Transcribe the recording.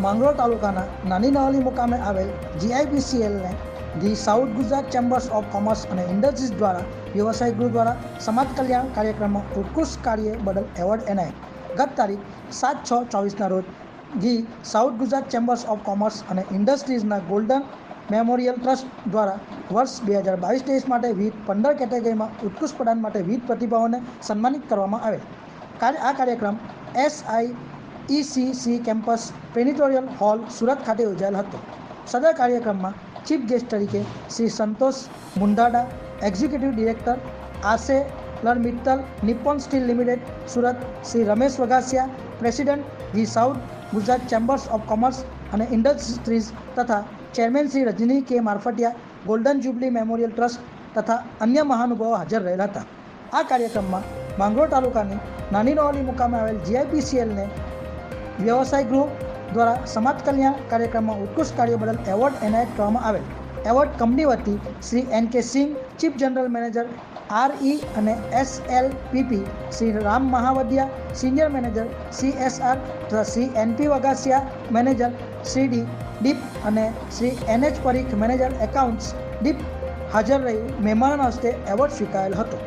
માંગરોળ તાલુકાના નાની નવલી મુકામે આવેલ જીઆઈબીસીએલને the South Gujarat chambers of commerce અને ઇન્ડસ્ટ્રીઝ દ્વારા વ્યવસાય ગૃહ દ્વારા સમાજ કલ્યાણ કાર્યક્રમમાં ઉત્કૃષ્ટ કાર્ય બદલ એવોર્ડ એનાય ગત તારીખ સાત છ ચોવીસના રોજ the South Gujarat chambers of commerce અને ઇન્ડસ્ટ્રીઝના ગોલ્ડન મેમોરિયલ ટ્રસ્ટ દ્વારા વર્ષ બે હજાર બાવીસ ત્રેવીસ માટે વિવિધ પંદર કેટેગરીમાં ઉત્કૃષ્ટ પ્રદાન માટે વિવિધ પ્રતિભાઓને સન્માનિત કરવામાં કાર્ય આ કાર્યક્રમ એસઆઈ ઇસીસી કેમ્પસ પ્રેનિટોરિયલ હોલ સુરત ખાતે યોજાયેલ હતો. સદર કાર્યક્રમમાં ચીફ ગેસ્ટ તરીકે Shri Santosh Mundada, executive director ArcelorMittal Nippon steel limited, Surat Shri Ramesh Vaghasiya, president the South Gujarat chambers of commerce અને ઇન્ડસ્ટ્રીઝ તથા chairman Shri Rajni K Marfatia, golden jubilee memorial trust તથા અન્ય મહાનુભાવો હાજર રહેલા હતા. આ કાર્યક્રમમાં માંગરોળ તાલુકાની નાની નવાલી મુકામે આવેલ જીઆઈપીસીએલને વ્યવસાય ગૃહ દ્વારા સમાજ કલ્યાણ કાર્યક્રમમાં ઉત્કૃષ્ટ કાર્ય બદલ એવોર્ડ એનાયત કરવામાં આવેલ. એવોર્ડ કંપની વતી Shri N K Singh, chief general manager R E અને S L PP Shri Ram Mahavadiya, senior manager C S R તથા Shri N P Vagasiya, manager Shri D dept અને Shri N H Parikh manager accounts dept હાજર રહી મહેમાનોના હસ્તે award સ્વીકારેલ હતો.